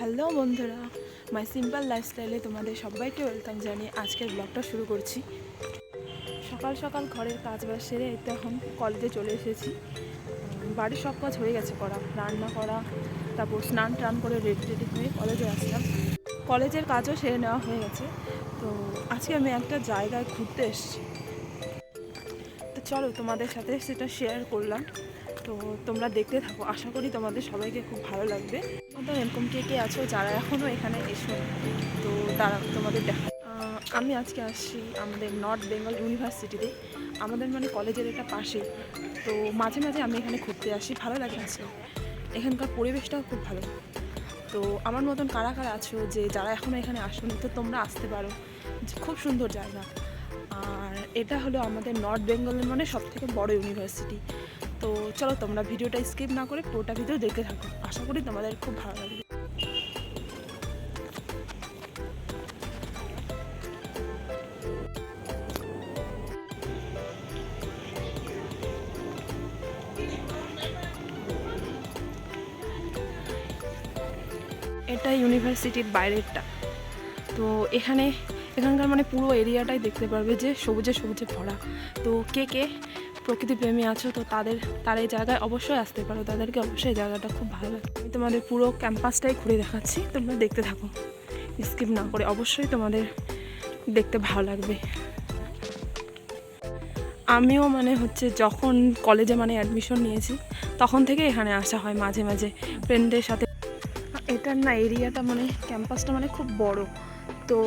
Hello বন্ধুরা, মাই simple লাইফস্টাইলে তোমাদের সবাইকে ওয়েলকাম জানিয়ে আজকের ব্লগটা শুরু করছি। সকাল সকাল ঘরের কাজ বাজ সেরে তো এখন কলেজে চলে এসেছি। বাড়ির সব কাজ হয়ে গেছে করা, রান্না করা, তারপর স্নান টান করে রেডি রেডি হয়ে কলেজে আসলাম। কলেজের কাজও সেরে নেওয়া হয়ে গেছে। তো আজকে আমি একটা জায়গায় ঘুরতে এসেছি। তো চলো তোমাদের সাথে সেটা শেয়ার করলাম। তো তোমরা দেখতে থাকো। আশা করি তোমাদের সবাইকে খুব ভালো লাগবে। তো এরকম কে কে আছো যারা এখনও এখানে এসো, তো তারা তোমাদের দেখা আমি আজকে আসছি আমাদের নর্থ বেঙ্গল ইউনিভার্সিটিতে আমাদের মানে কলেজের এটা পাশেই। তো মাঝে মাঝে আমি এখানে ঘুরতে আসি। ভালো লাগে আজকে। এখানকার পরিবেশটাও খুব ভালো। তো আমার মতন কারা কারা আছো যে যারা এখনও এখানে আসোনি, তো তোমরা আসতে পারো। খুব সুন্দর জায়গা। আর এটা হলো আমাদের নর্থ বেঙ্গলের মানে সব থেকে বড় ইউনিভার্সিটি তো চলো তোমরা ভিডিওটা স্কিপ না করে পুরোটা ভিডিও দেখতে থাকো। আশা করি তোমাদের খুব ভালো লাগবে। এটা ইউনিভার্সিটির বাইরেরটা। তো এখানে, এখানকার মানে পুরো এরিয়াটাই দেখতে পারবে যে সবুজে সবুজে ভরা। তো কে কে প্রকৃতি প্রেমী আছো, তো তাদের তার এই জায়গায় অবশ্যই আসতে পারো। তাদেরকে অবশ্যই জায়গাটা খুব ভালো লাগে। আমি তোমাদের পুরো ক্যাম্পাসটাই ঘুরে দেখাচ্ছি, তোমরা দেখতে থাকো। স্কিপ না করে অবশ্যই তোমাদের দেখতে ভালো লাগবে। আমিও মানে হচ্ছে যখন কলেজে মানে অ্যাডমিশন নিয়েছি, তখন থেকে এখানে আসা হয় মাঝে মাঝে ফ্রেন্ডদের সাথে। এটার না এরিয়াটা মানে ক্যাম্পাসটা মানে খুব বড়। তো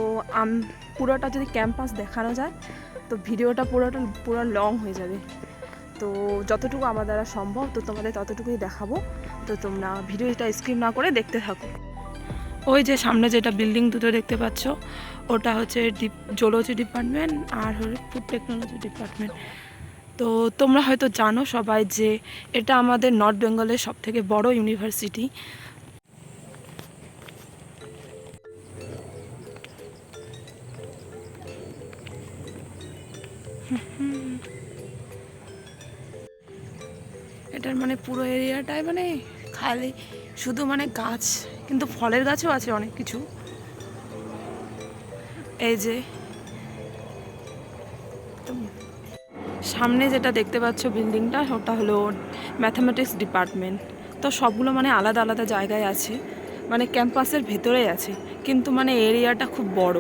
পুরোটা যদি ক্যাম্পাস দেখানো যায়, তো ভিডিওটা পুরোটা, পুরো লং হয়ে যাবে। তো যতটুকু আমার দ্বারা সম্ভব, তো তোমাদের ততটুকুই দেখাবো। তো তোমরা ভিডিওটা স্কিপ না করে দেখতে থাকো। ওই যে সামনে যেটা বিল্ডিং দুটো দেখতে পাচ্ছ, ওটা হচ্ছে ডিপ, জুলজি ডিপার্টমেন্ট আর ফুড টেকনোলজি ডিপার্টমেন্ট। তো তোমরা হয়তো জানো সবাই যে এটা আমাদের নর্থ বেঙ্গলের সব থেকে বড় ইউনিভার্সিটি। এটার মানে পুরো এরিয়াটাই মানে খালি, শুধু মানে গাছ, কিন্তু ফলের গাছও আছে অনেক কিছু। এই যে সামনে যেটা দেখতে পাচ্ছ বিল্ডিংটা, ওটা হলো ম্যাথামেটিক্স ডিপার্টমেন্ট তো সবগুলো মানে আলাদা আলাদা জায়গায় আছে মানে ক্যাম্পাসের ভেতরেই আছে, কিন্তু মানে এরিয়াটা খুব বড়।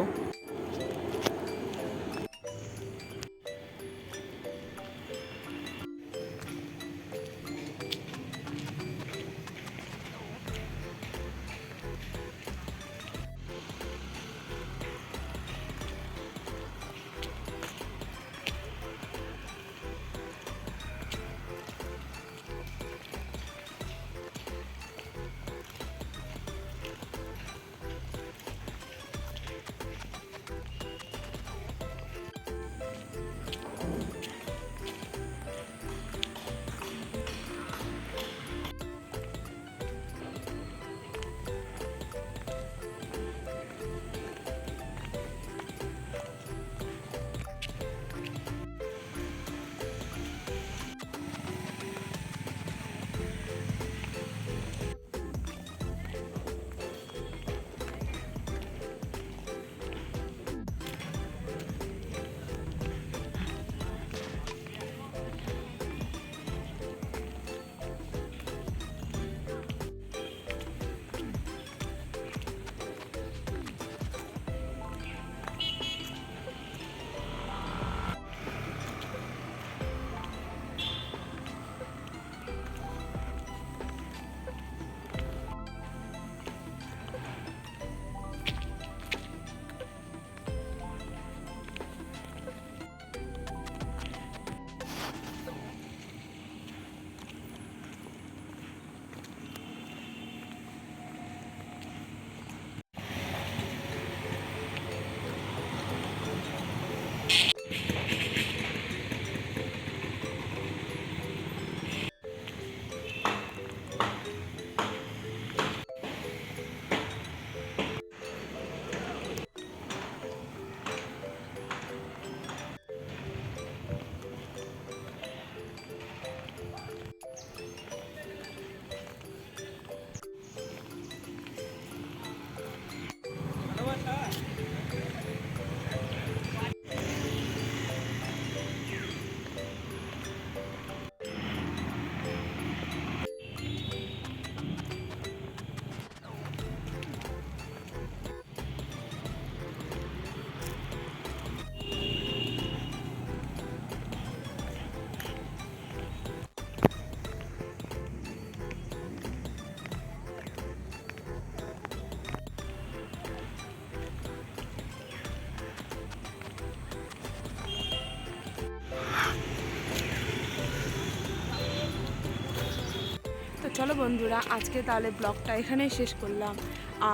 চলো বন্ধুরা, আজকে তাহলে ব্লগটা এখানেই শেষ করলাম।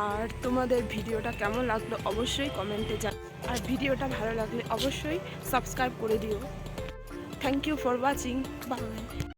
আর তোমাদের ভিডিওটা কেমন লাগল অবশ্যই কমেন্টে জান আর ভিডিওটা ভালো লাগলে অবশ্যই সাবস্ক্রাইব করে দিও। Thank you for watching bye